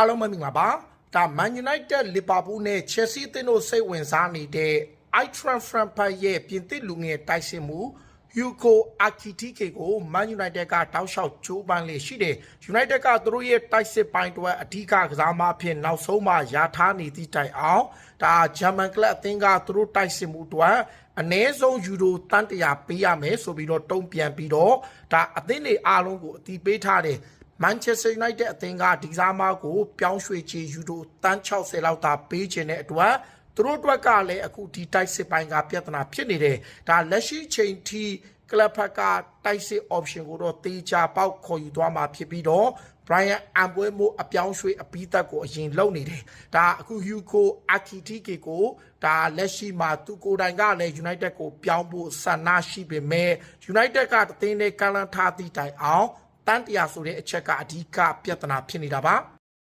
အားလုံးမင်္ဂလာပါဒါမန်ယူနိုက်တက်လီဗာပူးနဲ့ချယ်ဆီအသင်းတို့စိတ်ဝင်စားနေတဲ့အိုက်ထရန်ဖရန်ဖတ်ရဲ့ပြင်သစ်လူငယ်တိုက်စစ်မှုယူကိုအာကီတီကေကိုမန်ယူနိုက်တက်ကတောက်လျှောက်ချိုးပန်းလေရှိတယ်ယူနိုက်တက်ကသူတို့ရဲ့တိုက်စစ်ပိုင်းတွေအဓိကကစားမအဖြစ်နောက်ဆုံးမှယာထားနေသည့်တိုင်အောင်ဒါဂျာမန်ကလပ်အသင်းကသူတို့တိုက်စစ်မှုတွေအ ਨੇ ဆုံးယူရိုတန်တရာပေးရမယ်ဆိုပြီးတော့တုံ့ပြန်ပြီးတော့ဒါအသင်းတွေအားလုံးကိုအတီးပေးထားတယ် မန်ချက်စတာယူနိုက်တက်အသင်းကဒီစားမကို ပြောင်းရွှေ့ချေယူတို့တန်း60လောက်သာပေးခြင်းတဲ့အတွက်သူတို့အတွက်ကလည်းအခုဒီတိုက်စစ်ပိုင်းကပြဿနာဖြစ်နေတယ်ဒါလက်ရှိချိန်ထိကလပ်ဖက်ကတိုက်စစ် option ကိုတော့တေချာပေါက်ခေါ်ယူသွားမှာဖြစ်ပြီးတော့ Brian အမ်ပွဲမို့အပြောင်းရွှေ့အပြီးသက်ကိုအရင်လုပ်နေတယ်ဒါအခု Hugo Akitike ကိုဒါလက်ရှိမှာသူကိုယ်တိုင်ကလည်း United ကိုပြောင်းဖို့ဆန္ဒရှိပေမဲ့ United ကတသင်းနဲ့ကန့်လန့်ထားသည့်တိုင်အောင် တန်တရာဆိုတဲ့အချက်ကအဓိကပြဿနာဖြစ်နေတာပါ